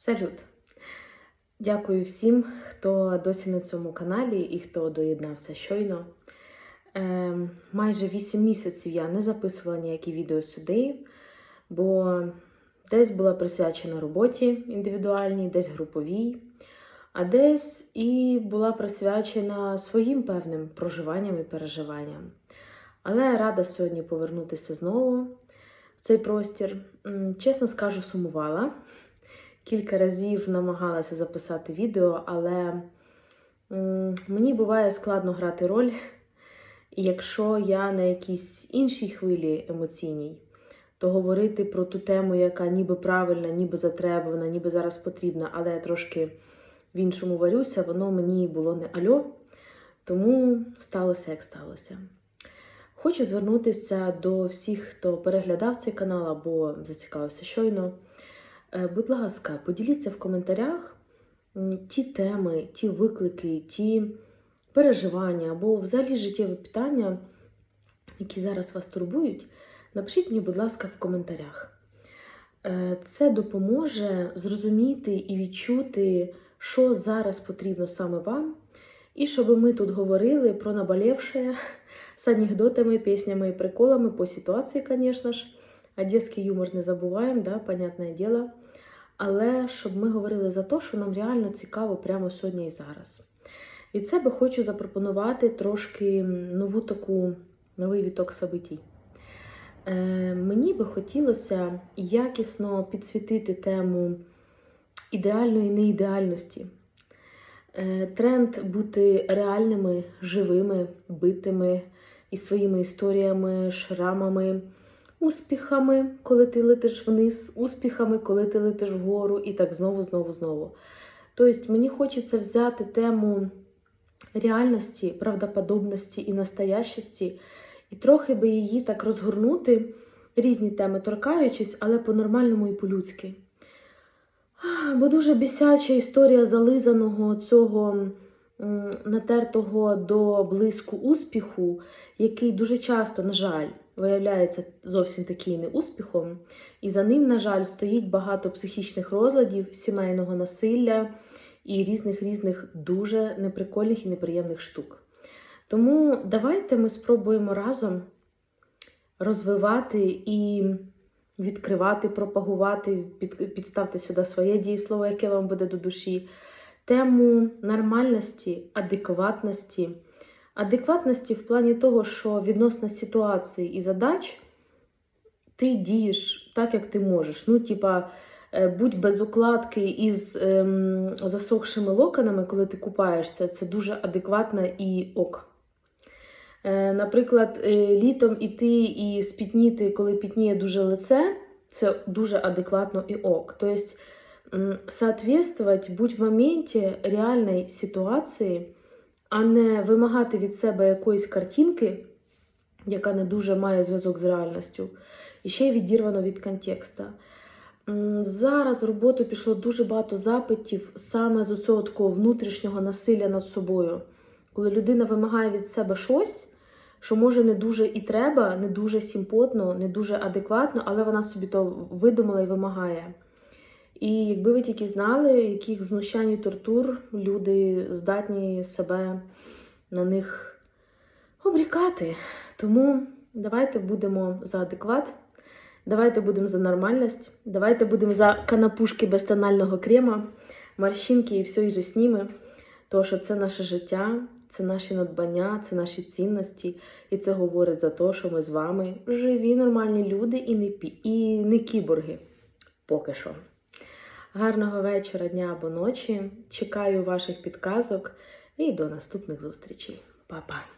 Салют! Дякую всім, хто досі на цьому каналі і хто доєднався щойно. Е, майже 8 місяців я не записувала ніякі відео сюди, бо десь була присвячена роботі індивідуальній, десь груповій, а десь і була присвячена своїм певним проживанням і переживанням. Але рада сьогодні повернутися знову в цей простір. Чесно скажу, сумувала. Кілька разів намагалася записати відео, але мені буває складно грати роль, якщо я на якійсь іншій хвилі емоційній, то говорити про ту тему, яка ніби правильна, ніби затребувана, ніби зараз потрібна, але я трошки в іншому варюся, воно мені було не альо, тому сталося, як сталося. Хочу звернутися до всіх, хто переглядав цей канал або зацікавився щойно. Е, Будь ласка, поділіться в коментарях ті теми, ті виклики, ті переживання або взагалі життєві питання, які зараз вас турбують. Напишіть мені, будь ласка, в коментарях. Е, Це допоможе зрозуміти і відчути, що зараз потрібно саме вам, і щоб ми тут говорили про наболевше з анекдотами, піснями і приколами по ситуації, звісно ж. Одеський юмор не забуваємо, да, понятне діло. Але щоб ми говорили за те, що нам реально цікаво прямо сьогодні і зараз. Від себе хочу запропонувати трошки нову таку, новий віток событій. Е, мені би хотілося якісно підсвітити тему ідеальної неідеальності. Е, тренд бути реальними, живими, битими із своїми історіями, шрамами успіхами, коли ти летиш вниз, успіхами, коли ти летиш вгору, і так знову, знову, знову. Тобто мені хочеться взяти тему реальності, правдоподобності і настоящості, і трохи би її так розгорнути, різні теми торкаючись, але по-нормальному і по-людськи. Бо дуже бісяча історія зализаного цього натертого до блиску успіху, який дуже часто, на жаль, виявляється зовсім такий не успіхом, і за ним, на жаль, стоїть багато психічних розладів, сімейного насилля і різних різних дуже неприкольних і неприємних штук. Тому давайте ми спробуємо разом розвивати і відкривати, пропагувати, під, підставте сюди своє дієслово, яке вам буде до душі, тему нормальності, адекватності. Адекватності в плані того, що відносно ситуації і задач ти дієш так, як ти можеш. Ну, типа, е, будь без укладки із ем, засохшими локонами, коли ти купаєшся, це дуже адекватно і ок. Е, наприклад, е, літом іти і спітніти, коли пітніє дуже лице, це дуже адекватно і ок. Тобто, соответствовать, будь в моменті реальної ситуації а не вимагати від себе якоїсь картинки, яка не дуже має зв'язок з реальністю, і ще й відірвано від контекста. Зараз в роботу пішло дуже багато запитів саме з цього такого внутрішнього насилля над собою, коли людина вимагає від себе щось, що може не дуже і треба, не дуже симпотно, не дуже адекватно, але вона собі то видумала і вимагає. І якби ви тільки знали, яких знущань і тортур люди здатні себе на них обрікати. Тому давайте будемо за адекват, давайте будемо за нормальність, давайте будемо за канапушки без тонального крема, морщинки і все і же з ними. Тому що це наше життя, це наші надбання, це наші цінності. І це говорить за те, що ми з вами живі, нормальні люди і не, пі- і не кіборги. Поки що. Гарного вечора, дня або ночі. Чекаю ваших підказок і до наступних зустрічей. Па-па!